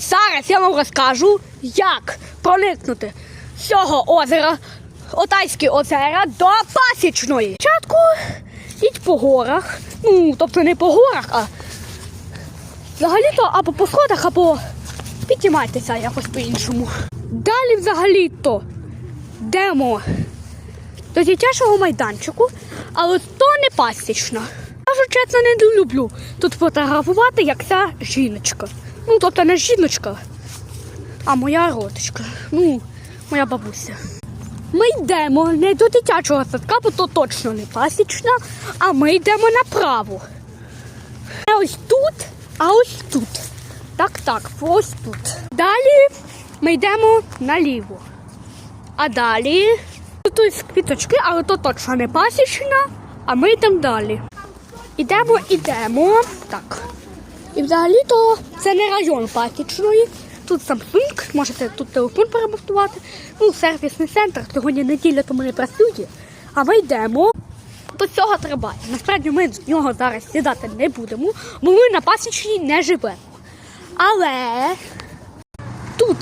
Зараз я вам розкажу, як проникнути з цього озера, Отайське озера, до Пасічної. Спочатку йдіть по горах. Ну, тобто не по горах, а взагалі-то або по сходах, або піднімайтеся якось по-іншому. Далі взагалі-то йдемо до дитячого майданчику, але то не пасічна. Кажу чесно, не люблю тут фотографувати, як ця жіночка. Ну, тобто не жіночка, а моя родичка. Ну, моя бабуся. Ми йдемо не до дитячого садка, бо то точно не пасічна, а ми йдемо направо. Не ось тут, а ось тут. Так, так, ось тут. Далі ми йдемо наліво. А далі тут квіточки, але то точно не пасічна, а ми йдемо далі. Ідемо, ідемо. Так. І взагалі-то це не район пасічної. Тут Samsung, можете тут телефон перемонтувати. Ну, сервісний центр. Сьогодні неділя, тому не працює. А ми йдемо до цього треба. Насправді ми з нього зараз сідати не будемо, бо ми на пасічній не живемо. Але тут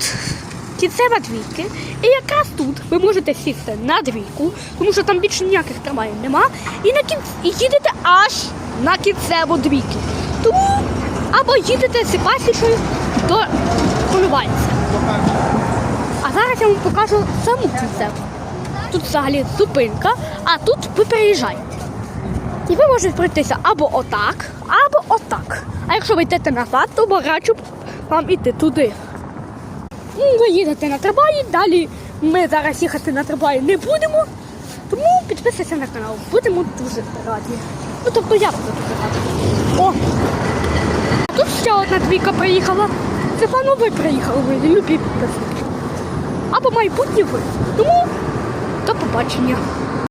кінцева двійки, і якраз тут ви можете сісти на двійку, тому що там більше ніяких трамваїв нема, і на кінці і їдете аж на кінцеву двійки. Тому або їдете з пасічною до Коновальця. А зараз я вам покажу саму кінцеву. Тут взагалі зупинка, а тут ви переїжджаєте. І ви можете пройтися або отак, або отак. А якщо ви йдете назад, то раджу вам іти туди. Ну, Ви їдете на трамваї, далі ми зараз їхати на трамваї не будемо. Тому підписуйся на канал. Будемо дуже раді. Ну тобто я буду дуже рада. О! Тут ще одна двійка приїхала. Це пану ви приїхали, ви любі підписники. Або майбутні ви. Тому до побачення.